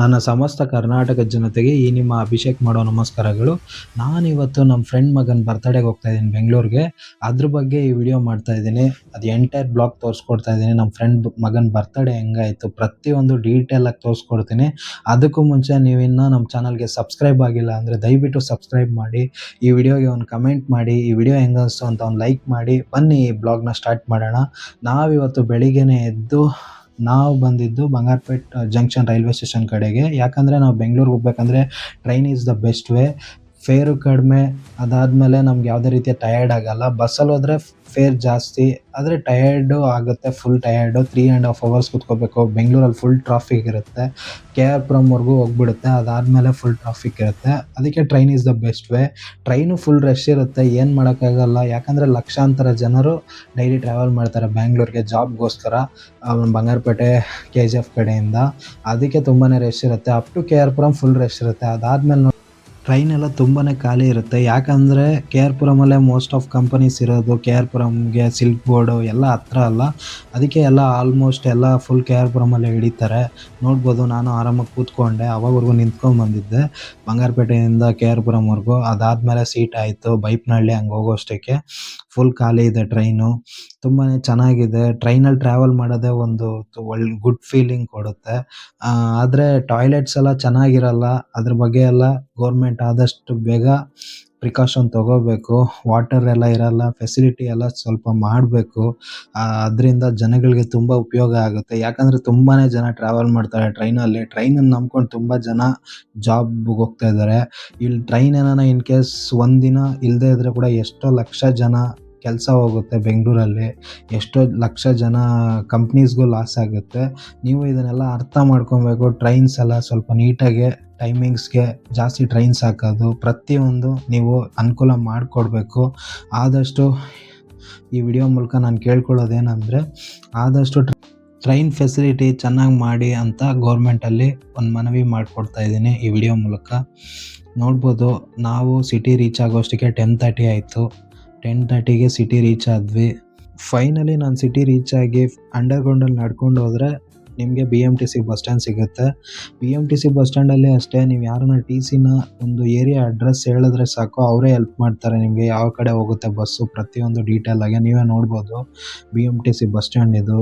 ನನ್ನ ಸಮಸ್ತ ಕರ್ನಾಟಕ ಜನತೆಗೆ ಈ ನಿಮ್ಮ ಅಭಿಷೇಕ್ ಮಾಡೋ ನಮಸ್ಕಾರಗಳು. ನಾನಿವತ್ತು ನಮ್ಮ ಫ್ರೆಂಡ್ ಮಗನ ಬರ್ತಡೇಗೆ ಹೋಗ್ತಾ ಇದ್ದೀನಿ ಬೆಂಗಳೂರಿಗೆ. ಅದ್ರ ಬಗ್ಗೆ ಈ ವಿಡಿಯೋ ಮಾಡ್ತಾ ಇದ್ದೀನಿ. ಅದು ಎಂಟೈರ್ ಬ್ಲಾಗ್ ತೋರಿಸ್ಕೊಡ್ತಾ ಇದ್ದೀನಿ. ನಮ್ಮ ಫ್ರೆಂಡ್ ಮಗನ ಬರ್ತಡೇ ಹೆಂಗಾಯಿತು ಪ್ರತಿಯೊಂದು ಡೀಟೇಲಾಗಿ ತೋರಿಸ್ಕೊಡ್ತೀನಿ. ಅದಕ್ಕೂ ಮುಂಚೆ ನೀವಿನ್ನೂ ನಮ್ಮ ಚಾನಲ್ಗೆ ಸಬ್ಸ್ಕ್ರೈಬ್ ಆಗಿಲ್ಲ ಅಂದರೆ ದಯವಿಟ್ಟು ಸಬ್ಸ್ಕ್ರೈಬ್ ಮಾಡಿ. ಈ ವಿಡಿಯೋಗೆ ಒಂದು ಕಮೆಂಟ್ ಮಾಡಿ. ಈ ವಿಡಿಯೋ ಹೆಂಗನ್ನಿಸ್ತು ಅಂತ ಒಂದು ಲೈಕ್ ಮಾಡಿ. ಬನ್ನಿ ಈ ಬ್ಲಾಗ್ನ ಸ್ಟಾರ್ಟ್ ಮಾಡೋಣ. ನಾವಿವತ್ತು ಬೆಳಿಗ್ಗೆನೇ ಎದ್ದು ನಾವು ಬಂದಿದ್ದು ಬಂಗಾರಪೇಟ್ ಜಂಕ್ಷನ್ ರೈಲ್ವೆ ಸ್ಟೇಷನ್ ಕಡೆಗೆ. ಯಾಕಂದರೆ ನಾವು ಬೆಂಗಳೂರಿಗೆ ಹೋಗ್ಬೇಕಂದ್ರೆ train is the best way fare ಕಡಿಮೆ ಅದಾದಮೇಲೆ ನಮ್ಗೆ ಯಾವುದೇ ರೀತಿಯ ಟಯರ್ಡ್ ಆಗಲ್ಲ. ಬಸ್ಸಲ್ಲಿ ಹೋದರೆ ಫೇರ್ ಜಾಸ್ತಿ, ಆದರೆ ಟಯರ್ಡು ಆಗುತ್ತೆ full tired three and half hours ಕುತ್ಕೋಬೇಕು. ಬೆಂಗಳೂರಲ್ಲಿ ಫುಲ್ ಟ್ರಾಫಿಕ್ ಇರುತ್ತೆ. ಕೆ ಆರ್ ಪುರಮ್ವರೆಗೂ ಹೋಗ್ಬಿಡುತ್ತೆ, ಅದಾದಮೇಲೆ ಫುಲ್ ಟ್ರಾಫಿಕ್ ಇರುತ್ತೆ. ಅದಕ್ಕೆ train is the best way train full rush ಇರುತ್ತೆ, ಏನು ಮಾಡೋಕ್ಕಾಗಲ್ಲ. ಯಾಕಂದರೆ ಲಕ್ಷಾಂತರ ಜನರು ಡೈಲಿ ಟ್ರಾವೆಲ್ ಮಾಡ್ತಾರೆ ಬ್ಯಾಂಗ್ಳೂರಿಗೆ ಜಾಬ್ಗೋಸ್ಕರ ಬಂಗಾರಪೇಟೆ ಕೆ ಜಿ ಎಫ್ ಕಡೆಯಿಂದ. ಅದಕ್ಕೆ ತುಂಬಾ ರಶ್ ಇರುತ್ತೆ. Up to K R Puram full rush ಇರುತ್ತೆ. ಅದಾದಮೇಲೆ ಟ್ರೈನ್ ಎಲ್ಲ ತುಂಬಾನೇ ಖಾಲಿ ಇರುತ್ತೆ. ಯಾಕಂದ್ರೆ ಕೆ ಆರ್ ಪುರಮಲ್ಲೇ ಮೋಸ್ಟ್ ಆಫ್ ಕಂಪನೀಸ್ ಇರೋದು. ಕೆ ಆರ್ ಪುರಮ್ಗೆ ಸಿಲ್ಕ್ ಬೋರ್ಡು ಎಲ್ಲ ಹತ್ರ ಅಲ್ಲ. ಅದಕ್ಕೆ ಎಲ್ಲ ಆಲ್ಮೋಸ್ಟ್ ಎಲ್ಲ ಫುಲ್ ಕೆ ಆರ್ ಪುರಮಲ್ಲೇ ಹಿಡಿತಾರೆ. ನೋಡ್ಬೋದು ನಾನು ಆರಾಮಾಗಿ ಕೂತ್ಕೊಂಡೆ. ಅವಾಗವರೆಗೂ ನಿಂತ್ಕೊಂಡು ಬಂದಿದ್ದೆ. ಬಂಗಾರಪೇಟೆಯಿಂದ ಕೆ ಆರ್ ಪುರಮ್ವರೆಗೂ ಅದಾದ್ಮೇಲೆ ಸೀಟ್ ಆಯಿತು. ಬೈಪ್ನಹಳ್ಳಿ ಹಂಗೆ ಹೋಗೋಷ್ಟಕ್ಕೆ. ಫುಲ್ ಖಾಲಿ ಇದೆ ಟ್ರೈನು ತುಂಬಾನೇ ಚೆನ್ನಾಗಿದೆ. ಟ್ರೈನಲ್ಲಿ ಟ್ರಾವೆಲ್ ಮಾಡೋದೇ ಒಂದು ಒಳ್ಳೆ ಗುಡ್ ಫೀಲಿಂಗ್ ಕೊಡುತ್ತೆ. ಆದರೆ ಟಾಯ್ಲೆಟ್ಸ್ ಎಲ್ಲ ಚೆನ್ನಾಗಿರಲ್ಲ. ಅದ್ರ ಬಗ್ಗೆ ಎಲ್ಲ ಗೌರ್ಮೆಂಟ್ ಆದಷ್ಟು ಬೇಗ ಪ್ರಿಕಾಷನ್ ತಗೋಬೇಕು. ವಾಟರ್ ಎಲ್ಲ ಇರಲ್ಲ ಫೆಸಿಲಿಟಿ ಎಲ್ಲ ಸ್ವಲ್ಪ ಮಾಡಬೇಕು. ಅದರಿಂದ ಜನಗಳಿಗೆ ತುಂಬ ಉಪಯೋಗ ಆಗುತ್ತೆ. ಯಾಕಂದರೆ ತುಂಬಾ ಜನ ಟ್ರಾವೆಲ್ ಮಾಡ್ತಾರೆ ಟ್ರೈನಲ್ಲಿ ಟ್ರೈನನ್ನು ನಂಬ್ಕೊಂಡು ತುಂಬ ಜನ ಜಾಬ್ಗೆ ಹೋಗ್ತಾ ಇದ್ದಾರೆ. ಇಲ್ಲಿ ಟ್ರೈನ್ ಏನಾನ ಇನ್ ಕೇಸ್ ಒಂದಿನ ಇಲ್ಲದೇ ಇದ್ದರೆ ಕೂಡ ಎಷ್ಟೋ ಲಕ್ಷ ಜನ ಕೆಲಸ ಹೋಗುತ್ತೆ ಬೆಂಗಳೂರಲ್ಲಿ. ಎಷ್ಟೋ ಲಕ್ಷ ಜನ ಕಂಪ್ನೀಸ್ಗೂ ಲಾಸ್ ಆಗುತ್ತೆ. ನೀವು ಇದನ್ನೆಲ್ಲ ಅರ್ಥ ಮಾಡ್ಕೊಬೇಕು. ಟ್ರೈನ್ಸ್ ಎಲ್ಲ ಸ್ವಲ್ಪ ನೀಟಾಗಿ ಟೈಮಿಂಗ್ಸ್ಗೆ ಜಾಸ್ತಿ ಟ್ರೈನ್ಸ್ ಹಾಕೋದು, ಪ್ರತಿಯೊಂದು ನೀವು ಅನುಕೂಲ ಮಾಡಿಕೊಡ್ಬೇಕು. ಆದಷ್ಟು ಈ ವಿಡಿಯೋ ಮೂಲಕ ನಾನು ಕೇಳ್ಕೊಳ್ಳೋದೇನೆಂದರೆ, ಆದಷ್ಟು ಟ್ರೈನ್ ಫೆಸಿಲಿಟಿ ಚೆನ್ನಾಗಿ ಮಾಡಿ ಅಂತ ಗೌರ್ಮೆಂಟಲ್ಲಿ ಒಂದು ಮನವಿ ಮಾಡಿಕೊಡ್ತಾ ಇದ್ದೀನಿ ಈ ವಿಡಿಯೋ ಮೂಲಕ. ನೋಡ್ಬೋದು, ನಾವು ಸಿಟಿ ರೀಚ್ ಆಗೋಷ್ಟಕ್ಕೆ ಟೆನ್ ತರ್ಟಿ ಆಯಿತು. ಟೆನ್ ತರ್ಟಿಗೆ ಸಿಟಿ ರೀಚ್ ಆದ್ವಿ. ಫೈನಲಿ ನಾನು ಸಿಟಿ ರೀಚ್ ಆಗಿ ಅಂಡರ್ಗ್ರೌಂಡಲ್ಲಿ ನಡ್ಕೊಂಡು ಹೋದರೆ ನಿಮಗೆ B M T C bus stand ಸಿಗುತ್ತೆ. B M T C bus ಸ್ಟ್ಯಾಂಡಲ್ಲಿ ಅಷ್ಟೇ ನೀವು ಯಾರನ್ನ ಟಿ ಸಿನ ಒಂದು ಏರಿಯಾ ಅಡ್ರೆಸ್ ಹೇಳಿದ್ರೆ ಸಾಕು, ಅವರೇ ಹೆಲ್ಪ್ ಮಾಡ್ತಾರೆ ನಿಮಗೆ ಯಾವ ಕಡೆ ಹೋಗುತ್ತೆ ಬಸ್ಸು ಪ್ರತಿಯೊಂದು ಡೀಟೇಲ್ ಆಗಿ. ನೀವೇ ನೋಡ್ಬೋದು B M T C bus stand ಇದು.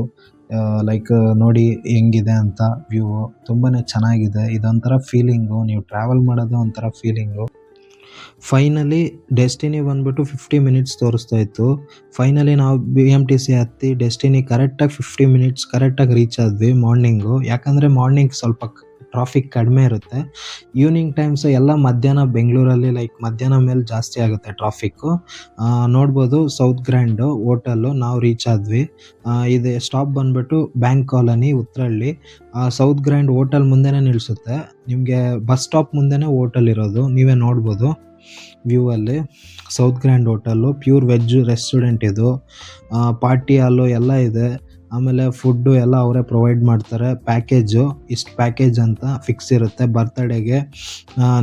ಲೈಕ್ ನೋಡಿ ಹೆಂಗಿದೆ ಅಂತ ವ್ಯೂ ತುಂಬಾ ಚೆನ್ನಾಗಿದೆ. ಇದೊಂಥರ ಫೀಲಿಂಗು ನೀವು ಟ್ರಾವೆಲ್ ಮಾಡೋದು ಒಂಥರ ಫೀಲಿಂಗು ಫೈನಲಿ ಡೆಸ್ಟಿನಿ ಬಂದ್ಬಿಟ್ಟು ಫಿಫ್ಟಿ ಮಿನಿಟ್ಸ್ ತೋರಿಸ್ತಾ ಇತ್ತು. ಫೈನಲಿ ನಾವು ಬಿ ಎಂ ಟಿ ಸಿ ಹತ್ತಿ ಡೆಸ್ಟಿನಿ ಕರೆಕ್ಟಾಗಿ ಫಿಫ್ಟಿ ಮಿನಿಟ್ಸ್ ಕರೆಕ್ಟಾಗಿ ರೀಚ್ ಆದ್ವಿ ಮಾರ್ನಿಂಗು ಯಾಕಂದರೆ ಮಾರ್ನಿಂಗ್ ಸ್ವಲ್ಪ ಟ್ರಾಫಿಕ್ ಕಡಿಮೆ ಇರುತ್ತೆ. ಈವ್ನಿಂಗ್ ಟೈಮ್ಸ್ ಎಲ್ಲ ಮಧ್ಯಾಹ್ನ ಬೆಂಗಳೂರಲ್ಲಿ ಲೈಕ್ ಮಧ್ಯಾಹ್ನ ಮೇಲೆ ಜಾಸ್ತಿ ಆಗುತ್ತೆ ಟ್ರಾಫಿಕ್ಕು ನೋಡ್ಬೋದು ಸೌತ್ ಗ್ರ್ಯಾಂಡು ಹೋಟಲ್ಲು ನಾವು ರೀಚ್ ಆದ್ವಿ. ಇದು ಸ್ಟಾಪ್ ಬಂದ್ಬಿಟ್ಟು bank colony Uttarahalli south grand hotel ಮುಂದೆನೇ ನಿಲ್ಲಿಸುತ್ತೆ ನಿಮಗೆ ಬಸ್ ಸ್ಟಾಪ್ ಮುಂದೆನೇ ಹೋಟೆಲ್ ಇರೋದು. ನೀವೇ ನೋಡ್ಬೋದು ವ್ಯೂ ಅಲ್ಲಿ. South grand hotel pure veg restaurant ಇದು. ಪಾರ್ಟಿ ಹಾಲು ಎಲ್ಲ ಇದೆ. ಆಮೇಲೆ ಫುಡ್ಡು ಎಲ್ಲ ಅವರೇ ಪ್ರೊವೈಡ್ ಮಾಡ್ತಾರೆ. ಪ್ಯಾಕೇಜು ಇಷ್ಟು ಪ್ಯಾಕೇಜ್ ಅಂತ ಫಿಕ್ಸ್ ಇರುತ್ತೆ. ಬರ್ತಡೇಗೆ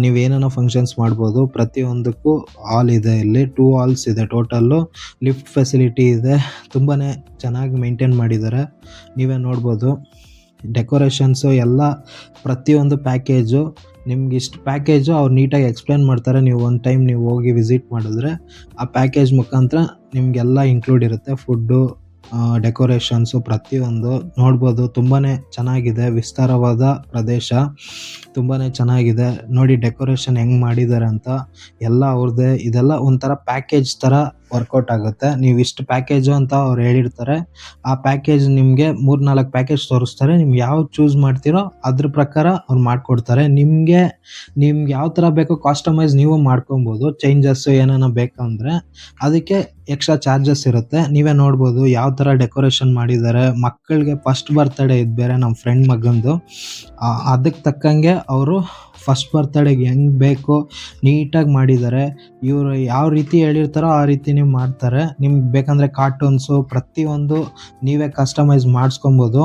ನೀವು ಏನೇನೋ ಫಂಕ್ಷನ್ಸ್ ಮಾಡ್ಬೋದು. ಪ್ರತಿಯೊಂದಕ್ಕೂ ಹಾಲ್ ಇದೆ ಇಲ್ಲಿ. ಟೂ ಹಾಲ್ಸ್ ಇದೆ ಟೋಟಲ್ಲು ಲಿಫ್ಟ್ ಫೆಸಿಲಿಟಿ ಇದೆ. ತುಂಬಾ ಚೆನ್ನಾಗಿ ಮೇಂಟೈನ್ ಮಾಡಿದ್ದಾರೆ. ನೀವೇ ನೋಡ್ಬೋದು. ಡೆಕೋರೇಷನ್ಸು ಎಲ್ಲ ಪ್ರತಿಯೊಂದು ಪ್ಯಾಕೇಜು ನಿಮ್ಗೆ ಇಷ್ಟು ಪ್ಯಾಕೇಜು ಅವ್ರು ನೀಟಾಗಿ ಎಕ್ಸ್ಪ್ಲೇನ್ ಮಾಡ್ತಾರೆ. ನೀವು ಒಂದು ಟೈಮ್ ನೀವು ಹೋಗಿ ವಿಸಿಟ್ ಮಾಡಿದ್ರೆ ಆ ಪ್ಯಾಕೇಜ್ ಮುಖಾಂತರ ನಿಮಗೆಲ್ಲ ಇನ್ಕ್ಲೂಡ್ ಇರುತ್ತೆ. ಫುಡ್ಡು ಡೆಕೋರೇಷನ್ಸು ಪ್ರತಿಯೊಂದು ನೋಡ್ಬೋದು. ತುಂಬಾನೇ ಚೆನ್ನಾಗಿದೆ. ವಿಸ್ತಾರವಾದ ಪ್ರದೇಶ. ತುಂಬಾನೇ ಚೆನ್ನಾಗಿದೆ. ನೋಡಿ ಡೆಕೋರೇಷನ್ ಹೆಂಗೆ ಮಾಡಿದ್ದಾರೆ ಅಂತ. ಎಲ್ಲ ಅವ್ರದ್ದೇ ಇದೆಲ್ಲ ಒಂಥರ ಪ್ಯಾಕೇಜ್ ಥರ ವರ್ಕೌಟ್ ಆಗುತ್ತೆ. ನೀವು ಇಷ್ಟು ಪ್ಯಾಕೇಜು ಅಂತ ಅವ್ರು ಹೇಳಿರ್ತಾರೆ. ಆ ಪ್ಯಾಕೇಜ್ ನಿಮಗೆ ಮೂರು ನಾಲ್ಕು ಪ್ಯಾಕೇಜ್ ತೋರಿಸ್ತಾರೆ. ನಿಮ್ಗೆ ಯಾವ್ದು ಚೂಸ್ ಮಾಡ್ತೀರೋ ಅದ್ರ ಪ್ರಕಾರ ಅವ್ರು ಮಾಡಿಕೊಡ್ತಾರೆ. ನಿಮಗೆ, ನಿಮ್ಗೆ ಯಾವ ಥರ ಬೇಕೋ ಕಾಸ್ಟಮೈಸ್ ನೀವು ಮಾಡ್ಕೊಬೋದು. ಚೇಂಜಸ್ಸು ಏನಾನ ಬೇಕಂದರೆ ಅದಕ್ಕೆ ಎಕ್ಸ್ಟ್ರಾ ಚಾರ್ಜಸ್ ಇರುತ್ತೆ. ನೀವೇ ನೋಡ್ಬೋದು ಯಾವ ಥರ ಡೆಕೋರೇಷನ್ ಮಾಡಿದ್ದಾರೆ. ಮಕ್ಕಳಿಗೆ ಫಸ್ಟ್ ಬರ್ತಡೇ ಇದು ಬೇರೆ ನಮ್ಮ ಫ್ರೆಂಡ್ ಮಗಂದು. ಅದಕ್ಕೆ ತಕ್ಕಂಗೆ ಅವರು ಫಸ್ಟ್ ಬರ್ತಡೇಗೆ ಹೆಂಗೆ ಬೇಕು ನೀಟಾಗಿ ಮಾಡಿದ್ದಾರೆ ಇವರು ಯಾವ ರೀತಿ ಹೇಳಿರ್ತಾರೋ ಆ ರೀತಿ ನೀವು ಮಾಡ್ತಾರೆ. ನಿಮ್ಗೆ ಬೇಕಂದರೆ ಕಾರ್ಟೂನ್ಸು ಪ್ರತಿಯೊಂದು ನೀವೇ ಕಸ್ಟಮೈಸ್ ಮಾಡಿಸ್ಕೊಬೋದು.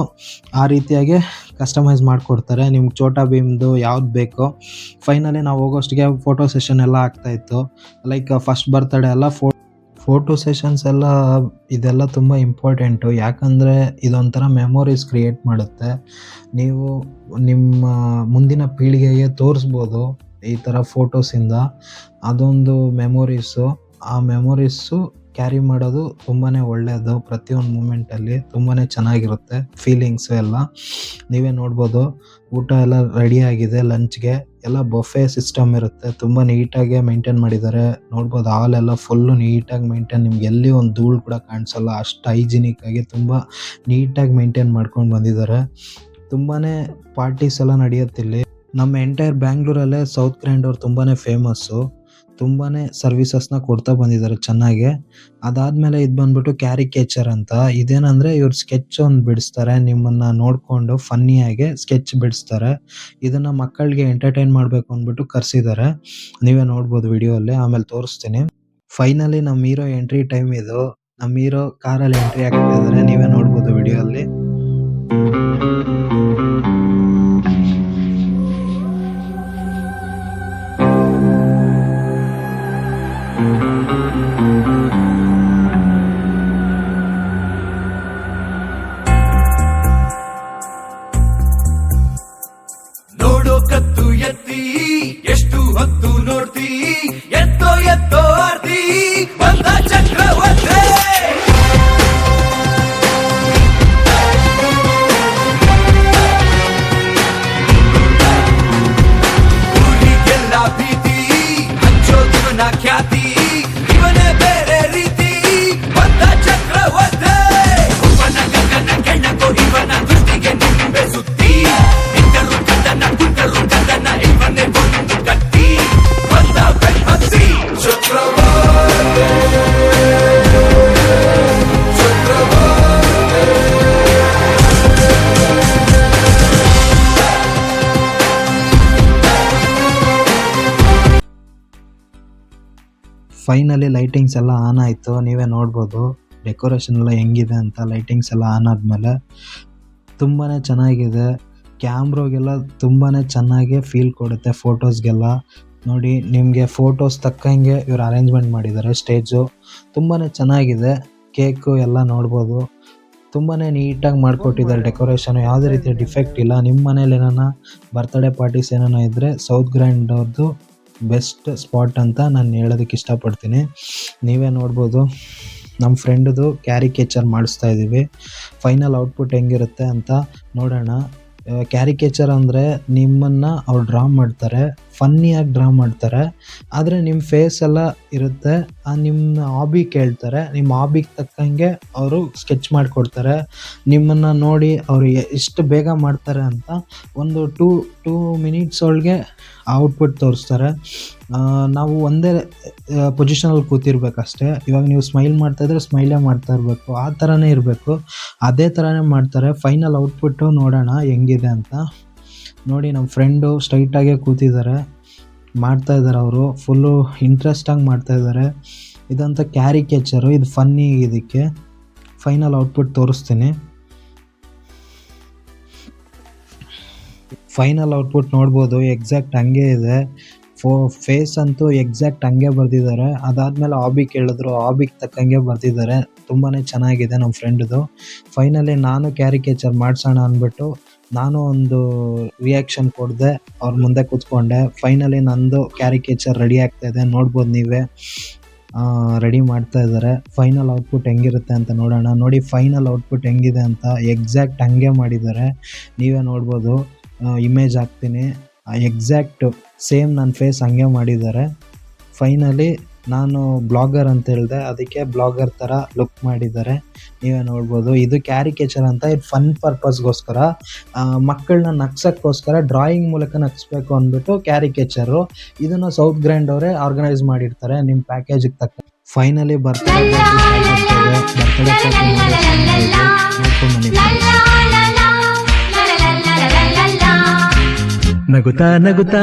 ಆ ರೀತಿಯಾಗಿ ಕಸ್ಟಮೈಸ್ ಮಾಡಿಕೊಡ್ತಾರೆ. ನಿಮ್ಗೆ ಚೋಟಾ ಭೀಮ್ದು ಯಾವ್ದು ಬೇಕೋ. ಫೈನಲಿ ನಾವು ಹೋಗೋಷ್ಟಿಗೆ ಫೋಟೋ ಸೆಷನ್ ಎಲ್ಲ ಆಗ್ತಾಯಿತ್ತು ಲೈಕ್ ಫಸ್ಟ್ ಬರ್ತಡೇ ಎಲ್ಲ ಫೋ ಫೋಟೋ ಸೆಷನ್ಸ್ ಎಲ್ಲ ಇದೆಲ್ಲ ತುಂಬ ಇಂಪಾರ್ಟೆಂಟು ಯಾಕಂದರೆ ಇದೊಂಥರ ಮೆಮೊರೀಸ್ ಕ್ರಿಯೇಟ್ ಮಾಡುತ್ತೆ. ನೀವು ನಿಮ್ಮ ಮುಂದಿನ ಪೀಳಿಗೆಗೆ ತೋರಿಸ್ಬೋದು ಈ ಥರ ಫೋಟೋಸಿಂದ ಅದೊಂದು ಮೆಮೊರೀಸು ಆ ಮೆಮೊರೀಸು ಕ್ಯಾರಿ ಮಾಡೋದು ತುಂಬಾ ಒಳ್ಳೆಯದು ಪ್ರತಿಯೊಂದು ಮೂಮೆಂಟಲ್ಲಿ ತುಂಬಾ ಚೆನ್ನಾಗಿರುತ್ತೆ ಫೀಲಿಂಗ್ಸು ಎಲ್ಲ. ನೀವೇ ನೋಡ್ಬೋದು, ಊಟ ಎಲ್ಲ ರೆಡಿ ಆಗಿದೆ ಲಂಚ್ಗೆ ಎಲ್ಲ ಬೊಫೆ ಸಿಸ್ಟಮ್ ಇರುತ್ತೆ. ತುಂಬ ನೀಟಾಗೆ ಮೇಂಟೈನ್ ಮಾಡಿದ್ದಾರೆ. ನೋಡ್ಬೋದು ಹಾಲ್ ಎಲ್ಲ ಫುಲ್ಲು ನೀಟಾಗಿ ಮೇಂಟೈನ್ ನಿಮ್ಗೆ ಎಲ್ಲಿ ಒಂದು ಧೂಳು ಕೂಡ ಕಾಣಿಸಲ್ಲ. ಅಷ್ಟು ಹೈಜಿನಿಕ್ ಆಗಿ ತುಂಬ ನೀಟಾಗಿ ಮೇಂಟೈನ್ ಮಾಡ್ಕೊಂಡು ಬಂದಿದ್ದಾರೆ. ತುಂಬಾ ಪಾರ್ಟೀಸ್ ಎಲ್ಲ ನಡೆಯುತ್ತಿಲ್ಲಿ ನಮ್ಮ ಎಂಟೈರ್ ಬ್ಯಾಂಗ್ಳೂರಲ್ಲೇ ಸೌತ್ ಗ್ರ್ಯಾಂಡ್ ಅವ್ರು ತುಂಬಾ ಫೇಮಸ್ಸು ತುಂಬಾ ಸರ್ವಿಸಸ್ನ ಕೊಡ್ತಾ ಬಂದಿದ್ದಾರೆ ಚೆನ್ನಾಗಿ. ಅದಾದ್ಮೇಲೆ ಇದು ಬಂದ್ಬಿಟ್ಟು ಕ್ಯಾರಿಕೇಚರ್ ಅಂತ. ಇದೇನಂದ್ರೆ ಇವ್ರು ಸ್ಕೆಚ್ ಒಂದು ಬಿಡಿಸ್ತಾರೆ, ನಿಮ್ಮನ್ನ ನೋಡಿಕೊಂಡು ಫನ್ನಿಯಾಗಿ ಸ್ಕೆಚ್ ಬಿಡಿಸ್ತಾರೆ. ಇದನ್ನ ಮಕ್ಕಳಿಗೆ ಎಂಟರ್ಟೈನ್ ಮಾಡಬೇಕು ಅಂದ್ಬಿಟ್ಟು ಕರೆಸಿದ್ದಾರೆ ನೀವೇ ನೋಡ್ಬೋದು ವಿಡಿಯೋಲ್ಲಿ, ಆಮೇಲೆ ತೋರಿಸ್ತೀನಿ. ಫೈನಲಿ ನಮ್ಮ ಹೀರೋ ಎಂಟ್ರಿ ಟೈಮ್ ಇದು. ನಮ್ಮ ಹೀರೋ ಕಾರಲ್ಲಿ ಎಂಟ್ರಿ ಆಗ್ತಾ ಇದ್ದಾರೆ ನೀವೇ ನೋಡ್ಬೋದು ವಿಡಿಯೋ ಅಲ್ಲಿ a ti. ಫೈನಲಿ ಲೈಟಿಂಗ್ಸ್ ಎಲ್ಲ ಆನ್ ಆಯಿತು. ನೀವೇ ನೋಡ್ಬೋದು. ಡೆಕೋರೇಷನ್ ಎಲ್ಲ ಹೆಂಗಿದೆ ಅಂತ ಲೈಟಿಂಗ್ಸ್ ಎಲ್ಲ ಆನ್ ಆದಮೇಲೆ. ತುಂಬಾ ಚೆನ್ನಾಗಿದೆ. ಕ್ಯಾಮ್ರೋಗೆಲ್ಲ ತುಂಬಾ ಚೆನ್ನಾಗಿ ಫೀಲ್ ಕೊಡುತ್ತೆ ಫೋಟೋಸ್ಗೆಲ್ಲ ನೋಡಿ, ನಿಮಗೆ ಫೋಟೋಸ್ ತಕ್ಕಂಗೆ ಇವ್ರು ಅರೇಂಜ್ಮೆಂಟ್ ಮಾಡಿದ್ದಾರೆ ಸ್ಟೇಜು ತುಂಬಾ ಚೆನ್ನಾಗಿದೆ. ಕೇಕು ಎಲ್ಲ ನೋಡ್ಬೋದು. ತುಂಬಾ ನೀಟಾಗಿ ಮಾಡಿಕೊಟ್ಟಿದ್ದಾರೆ ಡೆಕೋರೇಷನು ಯಾವುದೇ ರೀತಿಯ ಡಿಫೆಕ್ಟ್ ಇಲ್ಲ. ನಿಮ್ಮ ಮನೇಲಿ ಏನಾರ ಬರ್ತ್ಡೇ ಪಾರ್ಟೀಸ್ ಏನಾರ ಇದ್ದರೆ ಸೌತ್ ಗ್ರ್ಯಾಂಡ್ ಅವ್ರದ್ದು ಬೆಸ್ಟ್ ಸ್ಪಾಟ್ ಅಂತ ನಾನು ಹೇಳೋದಕ್ಕೆ ಇಷ್ಟಪಡ್ತೀನಿ. ನೀವೇ ನೋಡ್ಬೋದು. ನಮ್ಮ ಫ್ರೆಂಡ್ದು ಕ್ಯಾರಿಕೇಚರ್ ಮಾಡಿಸ್ತಾ ಇದ್ದೀವಿ ಫೈನಲ್ ಔಟ್ಪುಟ್ ಹೆಂಗಿರುತ್ತೆ ಅಂತ ನೋಡೋಣ. ಕ್ಯಾರಿಕೇಚರ್ ಅಂದರೆ ನಿಮ್ಮನ್ನು ಅವ್ರು ಡ್ರಾ ಮಾಡ್ತಾರೆ. ಫನ್ನಿಯಾಗಿ ಡ್ರಾ ಮಾಡ್ತಾರೆ. ಆದರೆ ನಿಮ್ಮ ಫೇಸ್ ಎಲ್ಲ ಇರುತ್ತೆ. ನಿಮ್ಮ ಹಾಬಿ ಕೇಳ್ತಾರೆ. ನಿಮ್ಮ ಹಾಬಿಗೆ ತಕ್ಕಂಗೆ ಅವರು ಸ್ಕೆಚ್ ಮಾಡಿಕೊಡ್ತಾರೆ. ನಿಮ್ಮನ್ನು ನೋಡಿ ಅವರು ಎಷ್ಟು ಬೇಗ ಮಾಡ್ತಾರೆ ಅಂತ ಒಂದು ಟೂ ಟೂ ಮಿನಿಟ್ಸ್ ಒಳಗೆ ಔಟ್ಪುಟ್ ತೋರಿಸ್ತಾರೆ. ನಾವು ಒಂದೇ ಪೊಸಿಷನಲ್ಲಿ ಕೂತಿರ್ಬೇಕಷ್ಟೇ. ಇವಾಗ ನೀವು ಸ್ಮೈಲ್ ಮಾಡ್ತಾ ಇದ್ರೆ ಸ್ಮೈಲೇ ಮಾಡ್ತಾ ಇರಬೇಕು. ಆ ಥರನೇ ಇರಬೇಕು. ಅದೇ ಥರನೇ ಮಾಡ್ತಾರೆ. ಫೈನಲ್ ಔಟ್ಪುಟ್ಟು ನೋಡೋಣ ಹೆಂಗಿದೆ ಅಂತ. ನೋಡಿ ನಮ್ಮ ಫ್ರೆಂಡು ಸ್ಟ್ರೈಟಾಗೆ ಕೂತಿದ್ದಾರೆ. ಮಾಡ್ತಾ ಇದ್ದಾರೆ ಅವರು. ಫುಲ್ಲು ಇಂಟ್ರೆಸ್ಟಾಗಿ ಮಾಡ್ತಾ ಇದ್ದಾರೆ. ಇದಂತ ಕ್ಯಾರಿಕೇಚರು ಇದು ಫನ್ನಿ ಇದಕ್ಕೆ. ಫೈನಲ್ ಔಟ್ಪುಟ್ ತೋರಿಸ್ತೀನಿ. ಫೈನಲ್ ಔಟ್ಪುಟ್ ನೋಡ್ಬೋದು ಎಕ್ಸಾಕ್ಟ್ ಹಂಗೆ ಇದೆ. ಫೋ ಫೇಸ್ ಅಂತೂ ಎಕ್ಸಾಕ್ಟ್ ಹಂಗೆ ಬರೆದಿದ್ದಾರೆ. ಅದಾದಮೇಲೆ ಹಾಬಿ ಕೇಳಿದ್ರು ಹಾಬಿಗೆ ತಕ್ಕಂಗೆ ಬರೆದಿದ್ದಾರೆ. ತುಂಬಾ ಚೆನ್ನಾಗಿದೆ ನಮ್ಮ ಫ್ರೆಂಡ್ದು ಫೈನಲಿ ನಾನು ಕ್ಯಾರಿಕೇಚರ್ ಮಾಡಿಸೋಣ ಅಂದ್ಬಿಟ್ಟು ನಾನು ಒಂದು ರಿಯಾಕ್ಷನ್ ಕೊಡದೆ, ಅವ್ರ ಮುಂದೆ ಕೂತ್ಕೊಂಡೆ. ಫೈನಲಿ ನಂದು ಕ್ಯಾರಿಕೇಚರ್ ರೆಡಿ ಆಗ್ತಾ ಇದೆ. ನೋಡ್ಬೋದು ನೀವೇ. ರೆಡಿ ಮಾಡ್ತಾ ಇದ್ದಾರೆ ಫೈನಲ್ ಔಟ್ಪುಟ್ ಹೆಂಗಿರುತ್ತೆ ಅಂತ ನೋಡೋಣ. ನೋಡಿ ಫೈನಲ್ ಔಟ್ಪುಟ್ ಹೆಂಗಿದೆ ಅಂತ ಎಕ್ಸಾಕ್ಟ್ ಹಂಗೆ ಮಾಡಿದ್ದಾರೆ. ನೀವೇ ನೋಡ್ಬೋದು. ಇಮೇಜ್ ಹಾಕ್ತೀನಿ. ಎಕ್ಸಾಕ್ಟ್ ಸೇಮ್ ನನ್ನ ಫೇಸ್ ಹಂಗೆ ಮಾಡಿದ್ದಾರೆ. ಫೈನಲಿ ನಾನು ಬ್ಲಾಗರ್ ಅಂತ ಹೇಳಿದೆ ಅದಕ್ಕೆ ಬ್ಲಾಗರ್ ಥರ ಲುಕ್ ಮಾಡಿದ್ದಾರೆ ನೀವೇ ನೋಡ್ಬೋದು ಇದು ಕ್ಯಾರಿಕೇಚರ್ ಅಂತ ಇದು ಫನ್ ಪರ್ಪಸ್ಗೋಸ್ಕರ ಮಕ್ಕಳನ್ನ ನಗ್ಸೋಕ್ಕೋಸ್ಕರ ಡ್ರಾಯಿಂಗ್ ಮೂಲಕ ನಗ್ಸ್ಬೇಕು ಅಂದ್ಬಿಟ್ಟು ಕ್ಯಾರಿಕೇಚರು ಇದನ್ನು ಸೌತ್ ಗ್ರ್ಯಾಂಡ್ ಅವರೇ ಆರ್ಗನೈಸ್ ಮಾಡಿರ್ತಾರೆ ನಿಮ್ಮ ಪ್ಯಾಕೇಜಿಗೆ ತಕ್ಕ ಫೈನಲಿ ಬರ್ತಾರೆ ನಗುತ್ತಾ ನಗುತ್ತಾ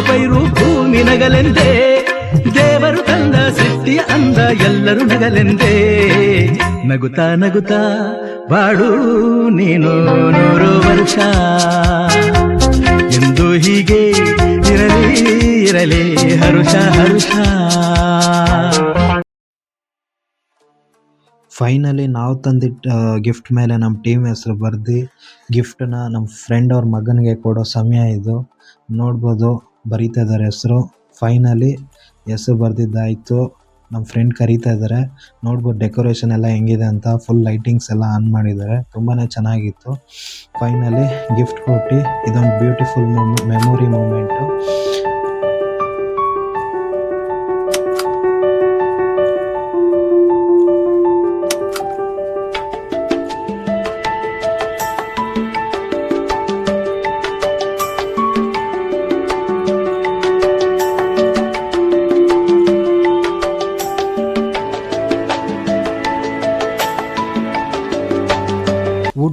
ಪೈರು ಭೂಮಿ ನಗಲೆಂದೇ, ದೇವರು ತಂದ ಸೃಷ್ಟಿಯ ಅಂದ ಎಲ್ಲರೂ ನಗಲೆಂದೇ. ನಗುತ್ತಾ ನಗುತ್ತಾ ಬಾಡು ನೀನು ನೂರು ವರ್ಷ. ಎಂದು ಹೀಗೆ ಇರಲಿ ಇರಲಿ ಹರುಷ ಹರುಷ. ಫೈನಲಿ ನಾವು ತಂದಿಟ್ಟ ಗಿಫ್ಟ್ ಮೇಲೆ ನಮ್ಮ ಟೀಮ್ ಹೆಸರು ಬರ್ದು ಗಿಫ್ಟನ್ನ ನಮ್ಮ ಫ್ರೆಂಡ್ ಅವ್ರ ಮಗನಿಗೆ ಕೊಡೋ ಸಮಯ ಇದು. ನೋಡ್ಬೋದು. ಬರೀತಾ ಇದ್ದಾರೆ ಹೆಸರು. ಫೈನಲಿ ಹೆಸರು ಬರೆದಿದ್ದಾಯಿತು. ನಮ್ಮ ಫ್ರೆಂಡ್ ಕರೀತಾ ಇದ್ದಾರೆ. ನೋಡ್ಬೋದು ಡೆಕೋರೇಷನ್ ಎಲ್ಲ ಹೆಂಗಿದೆ ಅಂತ. ಫುಲ್ ಲೈಟಿಂಗ್ಸ್ ಎಲ್ಲ ಆನ್ ಮಾಡಿದ್ದಾರೆ. ತುಂಬಾ ಚೆನ್ನಾಗಿತ್ತು. ಫೈನಲಿ ಗಿಫ್ಟ್ ಕೊಟ್ಟು. ಇದೊಂದು ಬ್ಯೂಟಿಫುಲ್ ಮೆಮೊರಿ ಮೂಮೆಂಟು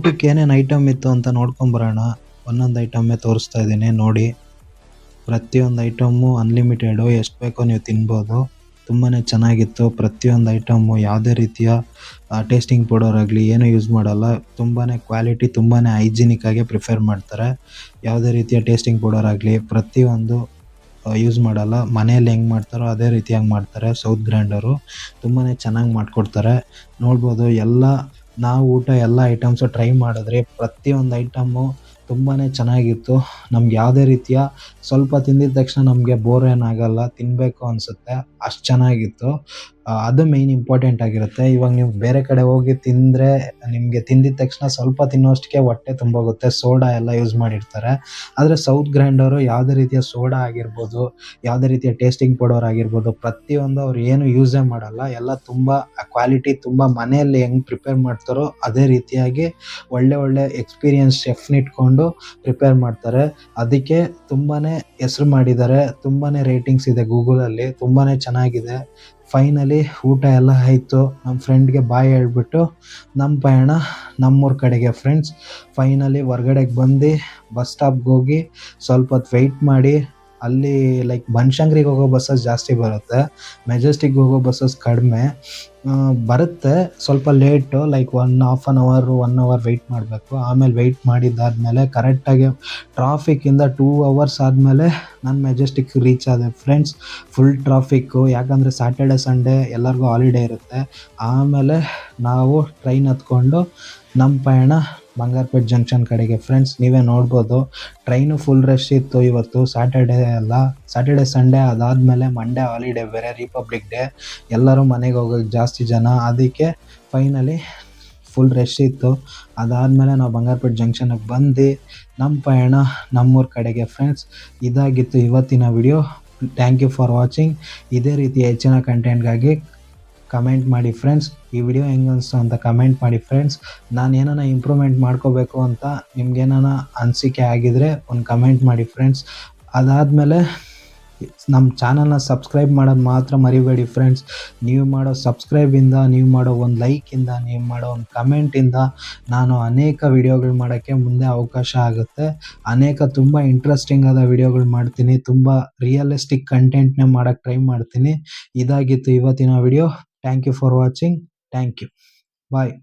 ಊಟಕ್ಕೆ ಏನೇನು ಐಟಮ್ ಇತ್ತು ಅಂತ ನೋಡ್ಕೊಂಬರೋಣ ಒಂದೊಂದು ಐಟಮ್ಮೇ ತೋರಿಸ್ತಾ ಇದ್ದೀನಿ, ನೋಡಿ. ಪ್ರತಿಯೊಂದು ಐಟಮ್ಮು ಅನ್ಲಿಮಿಟೆಡು ಎಷ್ಟು ಬೇಕೋ ನೀವು ತಿನ್ಬೋದು. ತುಂಬಾ ಚೆನ್ನಾಗಿತ್ತು. ಪ್ರತಿಯೊಂದು ಐಟಮ್ಮು ಯಾವುದೇ ರೀತಿಯ ಟೇಸ್ಟಿಂಗ್ ಪೌಡರ್ ಆಗಲಿ ಏನೂ ಯೂಸ್ ಮಾಡಲ್ಲ. ತುಂಬಾ ಕ್ವಾಲಿಟಿ ತುಂಬಾ ಆಗಿ ಪ್ರಿಫರ್ ಮಾಡ್ತಾರೆ. ಯಾವುದೇ ರೀತಿಯ ಟೇಸ್ಟಿಂಗ್ ಪೌಡರ್ ಆಗಲಿ, ಪ್ರತಿಯೊಂದು ಯೂಸ್ ಮಾಡಲ್ಲ. ಮನೆಯಲ್ಲಿ ಹೆಂಗೆ ಮಾಡ್ತಾರೋ ಅದೇ ರೀತಿಯಾಗಿ ಮಾಡ್ತಾರೆ. ಸೌತ್ ಗ್ರ್ಯಾಂಡರು ತುಂಬಾ ಚೆನ್ನಾಗಿ ಮಾಡಿಕೊಡ್ತಾರೆ. ನೋಡ್ಬೋದು, ಎಲ್ಲ ನಾವು ಊಟ ಎಲ್ಲ ಐಟಮ್ಸು ಟ್ರೈ ಮಾಡಿದ್ರೆ ಪ್ರತಿಯೊಂದು ಐಟಮ್ಮು ತುಂಬಾ ಚೆನ್ನಾಗಿತ್ತು. ನಮ್ಗೆ ಯಾವುದೇ ರೀತಿಯ ಸ್ವಲ್ಪ ತಿಂದಿದ ತಕ್ಷಣ ನಮಗೆ ಬೋರ್ ಏನಾಗಲ್ಲ ತಿನ್ನಬೇಕು ಅನಿಸುತ್ತೆ. ಅಷ್ಟು ಚೆನ್ನಾಗಿತ್ತು. ಅದು ಮೇಯ್ನ್ ಇಂಪಾರ್ಟೆಂಟ್ ಆಗಿರುತ್ತೆ. ಇವಾಗ ನೀವು ಬೇರೆ ಕಡೆ ಹೋಗಿ ತಿಂದರೆ ನಿಮಗೆ ತಿಂದಿದ ತಕ್ಷಣ ಸ್ವಲ್ಪ ತಿನ್ನೋಷ್ಟಕ್ಕೆ ಹೊಟ್ಟೆ ತುಂಬೋಗುತ್ತೆ. ಸೋಡಾ ಎಲ್ಲ ಯೂಸ್ ಮಾಡಿರ್ತಾರೆ. ಆದರೆ ಸೌತ್ ಗ್ರ್ಯಾಂಡವರು ಯಾವುದೇ ರೀತಿಯ ಸೋಡಾ ಆಗಿರ್ಬೋದು, ಯಾವುದೇ ರೀತಿಯ ಟೇಸ್ಟಿಂಗ್ ಪೌಡರ್ ಆಗಿರ್ಬೋದು, ಪ್ರತಿಯೊಂದು ಅವ್ರು ಏನು ಯೂಸೇ ಮಾಡಲ್ಲ. ಎಲ್ಲ ತುಂಬ ಕ್ವಾಲಿಟಿ ತುಂಬ ಮನೆಯಲ್ಲಿ ಹೆಂಗೆ ಪ್ರಿಪೇರ್ ಮಾಡ್ತಾರೋ ಅದೇ ರೀತಿಯಾಗಿ ಒಳ್ಳೆ ಒಳ್ಳೆ ಎಕ್ಸ್ಪೀರಿಯನ್ಸ್ ಶೆಫ್ನ ಇಟ್ಕೊಂಡು ಪ್ರಿಪೇರ್ ಮಾಡ್ತಾರೆ. ಅದಕ್ಕೆ ತುಂಬಾ ಹೆಸರು ಮಾಡಿದ್ದಾರೆ. ತುಂಬಾ ರೇಟಿಂಗ್ಸ್ ಇದೆ ಗೂಗಲಲ್ಲಿ ತುಂಬಾ ಚೆನ್ನಾಗಿದೆ. ಫೈನಲಿ ಊಟ ಎಲ್ಲ ಆಯಿತು. ನಮ್ಮ ಫ್ರೆಂಡ್ಗೆ ಬಾಯ್ ಹೇಳ್ಬಿಟ್ಟು ನಮ್ಮ ಪಯಣ ನಮ್ಮೂರ ಕಡೆಗೆ ಫ್ರೆಂಡ್ಸ್ ಫೈನಲಿ ಹೊರ್ಗಡೆಗೆ ಬಂದು ಬಸ್ ಸ್ಟಾಪ್ಗೆ ಹೋಗಿ, ಸ್ವಲ್ಪ ಹೊತ್ತು ವೆಯ್ಟ್ ಮಾಡಿ ಅಲ್ಲಿ ಲೈಕ್ ಬನಶಂಕರಿಗೆ ಹೋಗೋ ಬಸ್ಸಸ್ ಜಾಸ್ತಿ ಬರುತ್ತೆ. ಮೆಜೆಸ್ಟಿಕ್ಗೆ ಹೋಗೋ ಬಸ್ಸಸ್ ಕಡಿಮೆ. ಬರುತ್ತೆ. ಸ್ವಲ್ಪ late like one half an ಅವರು ಒನ್ ಅವರ್ ವೆಯ್ಟ್ ಮಾಡಬೇಕು. ಆಮೇಲೆ ವೆಯ್ಟ್ ಮಾಡಿದ್ದಾದಮೇಲೆ ಕರೆಕ್ಟಾಗಿ ಟ್ರಾಫಿಕ್ಕಿಂದ ಟೂ ಅವರ್ಸ್ ಆದಮೇಲೆ ನಾನು ಮೆಜೆಸ್ಟಿಕ್ ರೀಚ್ ಆದೆ. ಫ್ರೆಂಡ್ಸ್ ಫುಲ್ ಟ್ರಾಫಿಕ್ಕು ಯಾಕಂದರೆ ಸ್ಯಾಟರ್ಡೆ ಸಂಡೇ ಎಲ್ಲರಿಗೂ ಹಾಲಿಡೇ ಇರುತ್ತೆ. ಆಮೇಲೆ ನಾವು ಟ್ರೈನ್ ಹತ್ಕೊಂಡು ನಮ್ಮ ಪಯಣ ಬಂಗಾರಪೇಟ್ ಜಂಕ್ಷನ್ ಕಡೆಗೆ. ಫ್ರೆಂಡ್ಸ್ ನೀವೇ ನೋಡ್ಬೋದು. ಟ್ರೈನು ಫುಲ್ ರಶ್ ಇತ್ತು ಇವತ್ತು. ಸ್ಯಾಟರ್ಡೇ ಅಲ್ಲ. ಸ್ಯಾಟರ್ಡೇ ಸಂಡೇ ಅದಾದಮೇಲೆ ಮಂಡೇ ಹಾಲಿಡೇ ಬೇರೆ ರಿಪಬ್ಲಿಕ್ ಡೇ ಎಲ್ಲರೂ ಮನೆಗೆ ಹೋಗೋಕ್ಕೆ ಜಾಸ್ತಿ ಜನ. ಅದಕ್ಕೆ ಫೈನಲಿ ಫುಲ್ ರಶ್ ಇತ್ತು. ಅದಾದಮೇಲೆ ನಾವು ಬಂಗಾರಪೇಟ್ ಜಂಕ್ಷನ್ಗೆ ಬಂದು ನಮ್ಮ ಪಯಣ ನಮ್ಮೂರ ಕಡೆಗೆ. ಫ್ರೆಂಡ್ಸ್ ಇದಾಗಿತ್ತು ಇವತ್ತಿನ video thank you for watching ಇದೇ ರೀತಿ ಹೆಚ್ಚಿನ ಕಂಟೆಂಟ್ಗಾಗಿ ಕಮೆಂಟ್ ಮಾಡಿ ಫ್ರೆಂಡ್ಸ್ ಈ ವಿಡಿಯೋ ಹೆಂಗೆ ಅನಿಸ್ತು ಅಂತ ಕಮೆಂಟ್ ಮಾಡಿ ಫ್ರೆಂಡ್ಸ್ ನಾನು ಏನಾನ ಇಂಪ್ರೂವ್ಮೆಂಟ್ ಮಾಡ್ಕೋಬೇಕು ಅಂತ ನಿಮ್ಗೇನಾನ ಅನಿಸಿಕೆ ಆಗಿದ್ರೆ ಒಂದು ಕಮೆಂಟ್ ಮಾಡಿ ಫ್ರೆಂಡ್ಸ್ ಅದಾದಮೇಲೆ ನಮ್ಮ ಚಾನಲ್ನ ಸಬ್ಸ್ಕ್ರೈಬ್ ಮಾಡೋದು ಮಾತ್ರ ಮರಿಬೇಡಿ ಫ್ರೆಂಡ್ಸ್ ನೀವು ಮಾಡೋ ಸಬ್ಸ್ಕ್ರೈಬಿಂದ ನೀವು ಮಾಡೋ ಒಂದು ಲೈಕಿಂದ ನೀವು ಮಾಡೋ ಒಂದು ಕಮೆಂಟಿಂದ ನಾನು ಅನೇಕ ವಿಡಿಯೋಗಳು ಮಾಡೋಕ್ಕೆ ಮುಂದೆ ಅವಕಾಶ ಆಗುತ್ತೆ. ಅನೇಕ ತುಂಬ ಇಂಟ್ರೆಸ್ಟಿಂಗ್ ಆದ ವಿಡಿಯೋಗಳು ಮಾಡ್ತೀನಿ. ತುಂಬ ರಿಯಲಿಸ್ಟಿಕ್ ಕಂಟೆಂಟ್ನೇ ಮಾಡೋಕ್ಕೆ ಟ್ರೈ ಮಾಡ್ತೀನಿ. ಇದಾಗಿತ್ತು ಇವತ್ತಿನ video thank you for watching thank you bye